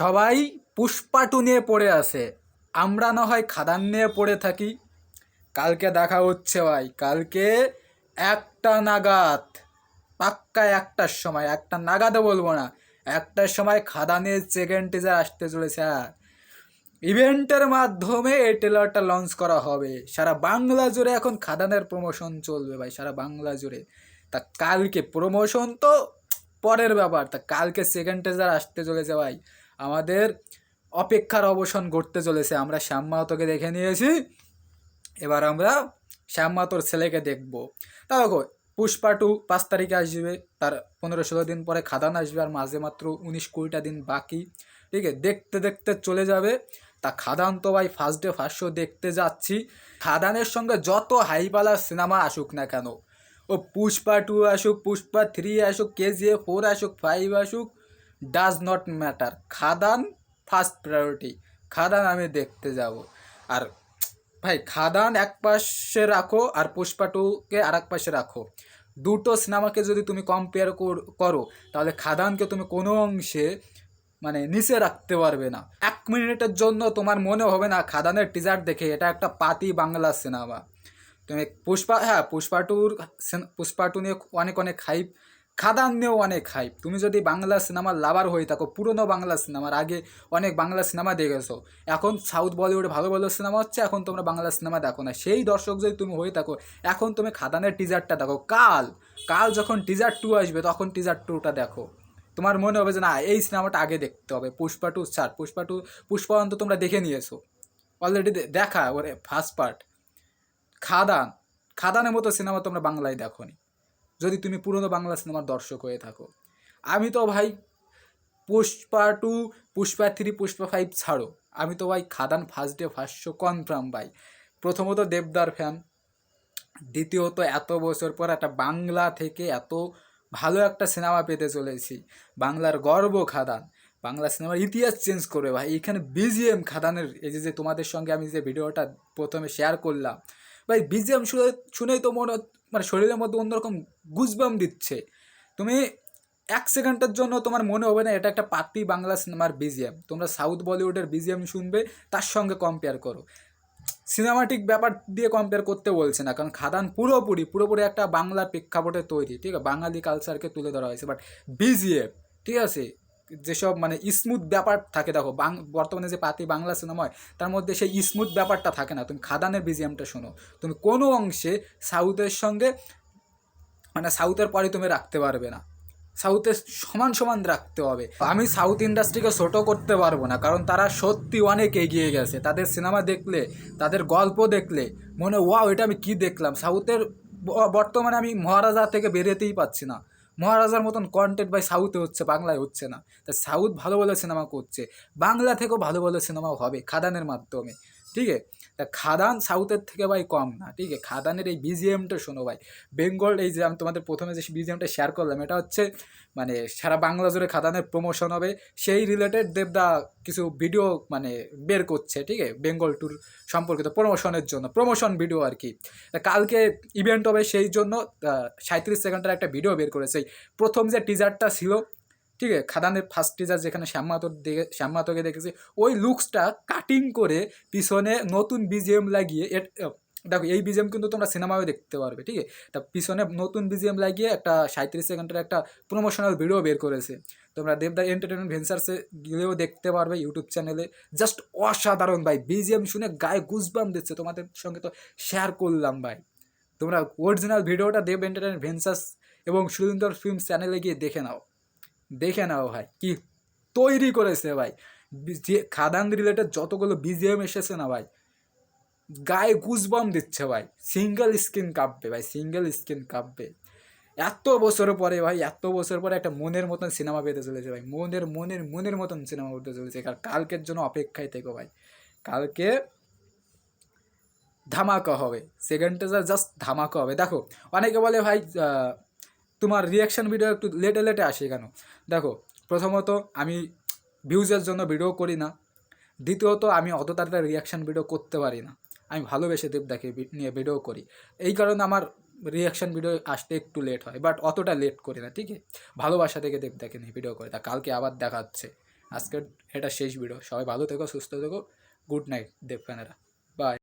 সবাই পুষ্পাটু নিয়ে পড়ে আসে আমরা না হয় খাদান নিয়ে পড়ে থাকি। কালকে দেখা হচ্ছে ভাই, কালকে একটা নাগাদ, পাক্কা একটার সময়, একটা নাগাদও বলব না, একটার সময় খাদানের সেকেন্ড টিজার আসতে চলেছে। আর ইভেন্টের মাধ্যমে এই ট্রেলারটা লঞ্চ করা হবে। সারা বাংলা জুড়ে এখন খাদানের প্রমোশন চলবে ভাই, সারা বাংলা জুড়ে। তা কালকে প্রমোশন তো পরের ব্যাপার, তা কালকে সেকেন্ড টিজার আসতে চলেছে ভাই। আমাদের অপেক্ষার অবসান ঘটতে চলেছে। আমরা শ্যাম মাহাতোকে দেখে নিয়েছি। এবার আমরা শ্যাম মাহাতোর ছেলেকে দেখব। তা দেখো, পুষ্পা টু পাঁচ তারিখে আসবে, তার পনেরো ষোলো দিন পরে খাদান আসবে আর মাঝে মাত্র উনিশ কুড়িটা দিন বাকি। ঠিক আছে, দেখতে দেখতে চলে যাবে। তা খাদান তো ভাই ফার্স্ট ডে ফার্স্ট শো দেখতে যাচ্ছি। খাদানের সঙ্গে যত হাইপালা সিনেমা আসুক না কেন, ও পুষ্পা টু আসুক, পুষ্পা থ্রি আসুক কেজিএফ ফোর আসুক ফাইভ আসুক does not matter Khadaan first priority Khadaan আমি দেখতে যাব। আর ভাই, খাদান এক পাশে রাখো আর পুষ্পা টুকে আর এক পাশে রাখো। দুটো সিনেমাকে যদি তুমি কম্পেয়ার করো তাহলে খাদানকে তুমি কোনো অংশে মানে নিচে রাখতে পারবে না। এক মিনিটের জন্য তোমার মনে হবে না, খাদানের টিজার দেখে এটা একটা পাতি বাংলা সিনেমা। তুমি পুষ্পা হ্যাঁ পুষ্পা টুর পুষ্পা টু নিয়ে অনেক অনেক হাইপ খাদান নিয়েও অনেক হাইপ তুমি যদি বাংলা সিনেমার লাভার হয়ে থাকো, পুরনো বাংলা সিনেমার আগে অনেক বাংলা সিনেমা দেখেছ, এখন সাউথ বলিউডে ভালো ভালো সিনেমা হচ্ছে, এখন তোমরা বাংলা সিনেমা দেখো না। সেই দর্শক যদি তুমি হয়ে থাকো, এখন তুমি খাদানের টিজারটা দেখো। কাল কাল যখন টিজার টু আসবে, তখন টিজার টুটা দেখো। তোমার মনে হবে যে না, এই সিনেমাটা আগে দেখতে হবে। পুষ্পা টু ছাড়। পুষ্পা টু পুষ্পা অন্ত তোমরা দেখে নিয়েছো। অলরেডি দেখা, ওরে ফার্স্ট পার্ট খাদান, খাদানের মতো সিনেমা তোমরা বাংলায় দেখো নি যদি তুমি পুরনো বাংলা সিনেমার দর্শক হয়ে থাকো। আমি তো ভাই Pushpa two, Pushpa three, Pushpa five ছাড়ো। আমি তো ভাই Khadaan first day first show confirm ভাই। প্রথমত দেবদার ফ্যান দ্বিতীয়ত এত বছর পর একটা বাংলা থেকে এত ভালো একটা সিনেমা পেতে চলেছি। বাংলার গর্ব খাদান। বাংলা সিনেমার ইতিহাস চেঞ্জ করবে ভাই। এখানে বিজিএম খাদানের, এই যে তোমাদের সঙ্গে আমি যে ভিডিওটা প্রথমে শেয়ার করলাম ভাই বিজিএম শুনে, শুনেই তো মনে মানে শরীরের মধ্যে অন্যরকম গুজবাম দিচ্ছে। তুমি এক সেকেন্ডের জন্য তোমার মনে হবে না, এটা একটা পাতি বাংলা সিনেমার বিজিএম তোমরা সাউথ বলিউডের বিজিএম শুনবে, তার সঙ্গে কম্পেয়ার করো। সিনেমাটিক ব্যাপার দিয়ে কম্পেয়ার করতে বলছে না, কারণ খাদান পুরোপুরি পুরোপুরি একটা বাংলা প্রেক্ষাপটে তৈরি, ঠিক আছে? বাঙালি কালচারকে তুলে ধরা হয়েছে বাট বিজিএফ ঠিক আছে? যেসব মানে স্মুথ ব্যাপার থাকে, দেখো, বাং, বর্তমানে যে পাতি বাংলা সিনেমা হয়, তার মধ্যে সেই স্মুথ ব্যাপারটা থাকে না। তুমি খাদানের বিজিএমটা শোনো। তুমি কোনো অংশে সাউথের সঙ্গে মানে সাউথের পরে তুমি রাখতে পারবে না। সাউথে সমান সমান রাখতে হবে। আমি সাউথ ইন্ডাস্ট্রিকে ছোট করতে পারব না, কারণ তারা সত্যি অনেক এগিয়ে গেছে। তাদের সিনেমা দেখলে, তাদের গল্প দেখলে মনে ওয়াও, এটা আমি কি দেখলাম? সাউথের বর্তমানে আমি মহারাজা থেকে বেরোতেই পাচ্ছি না। মহারাজার মতন কন্টেন্ট বাই সাউথে হচ্ছে, বাংলায় হচ্ছে না। তা সাউথ ভালো ভালো সিনেমা করছে, বাংলা থেকেও ভালো ভালো সিনেমাও হবে, খাদানের মাধ্যমে। ঠিক? আছে তা খাদান সাউথের থেকে ভাই কম না, ঠিক? আছে খাদানের এই বিজিএমটা শোনো ভাই। বেঙ্গল এই যে আমি তোমাদের প্রথমে যে বিজিএমটা শেয়ার করলাম, এটা হচ্ছে মানে সারা বাংলা জুড়ে খাদানের প্রমোশন হবে। সেই রিলেটেড দেবদা কিছু ভিডিও মানে বের করছে, ঠিক? আছে বেঙ্গল ট্যুর সম্পর্কিত প্রমোশনের জন্য প্রমোশন ভিডিও আর কি। কালকে ইভেন্ট হবে সেই জন্য সাঁত্রিশ সেকেন্ডের একটা ভিডিও বের করেছে। প্রথম যে টিজারটা ছিল ঠিক আছে? খাদানের ফার্স্ট টিজার যেখানে শ্যামাতোর দেখে শ্যামাতোকে দেখেছি, ওই লুকসটা কাটিং করে পিছনে নতুন বিজিএম লাগিয়ে দেখো, এই বিজিএম কিন্তু তোমরা সিনেমাও দেখতে পারবে, ঠিক আছে? তা পিছনে নতুন বিজিএম লাগিয়ে একটা সাঁত্রিশ সেকেন্ডের একটা প্রমোশনাল ভিডিও বের করেছে। তোমরা দেবদা এন্টারটেনমেন্ট ভেঞ্চার্সে গিয়েও দেখতে পারবে ইউটিউব চ্যানেলে জাস্ট অসাধারণ ভাই বিজিএম শুনে গায়ে গুজবাম দিচ্ছে। তোমাদের সঙ্গে তো শেয়ার করলাম ভাই। তোমরা অরিজিনাল ভিডিওটা দেব এন্টারটেনমেন্ট ভেঞ্চার্স এবং সুরিন্দর ফিল্ম চ্যানেলে গিয়ে দেখে নাও। দেখে নাও ভাই, কি তৈরি করেছে ভাই। যে খাদান রিলেটেড যতগুলো বিজিএম এসেছে না ভাই, গায়ে গুজবাম দিচ্ছে ভাই। সিঙ্গেল স্ক্রিন কাঁপবে ভাই সিঙ্গেল স্ক্রিন কাঁপবে। এত বছর পরে ভাই, এত বছর পরে একটা মনের মতন সিনেমা পেতে চলেছে ভাই। মনের মনের মনের মতন সিনেমা করতে চলেছে। কার কালকের জন্য অপেক্ষায় থেকো ভাই। কালকে ধামাকা হবে। সেকেন্ড টেজার জাস্ট ধামাকা হবে। দেখো, অনেকে বলে ভাই তোমার রিয়াকশন ভিডিও একটু লেটে লেটে আসে কেন? দেখো, প্রথমত আমি ভিউজের জন্য ভিডিও করি না। দ্বিতীয়ত, আমি অত তাড়াতাড়ি রিয়াকশান ভিডিও করতে পারি না। আমি ভালোবেসে দেবদাকে ভি- নিয়ে ভিডিও করি। এই কারণে আমার রিয়াকশান ভিডিও আসতে একটু লেট হয় বাট অতটা লেট করি না ঠিক আছে ভালোবাসা থেকে দেবদাকে নিয়ে ভিডিও করি। তা কালকে আবার দেখাচ্ছে। আজকের এটা শেষ ভিডিও সবাই ভালো থেকো, সুস্থ থেকো। Good night দেবফ্যানেরা by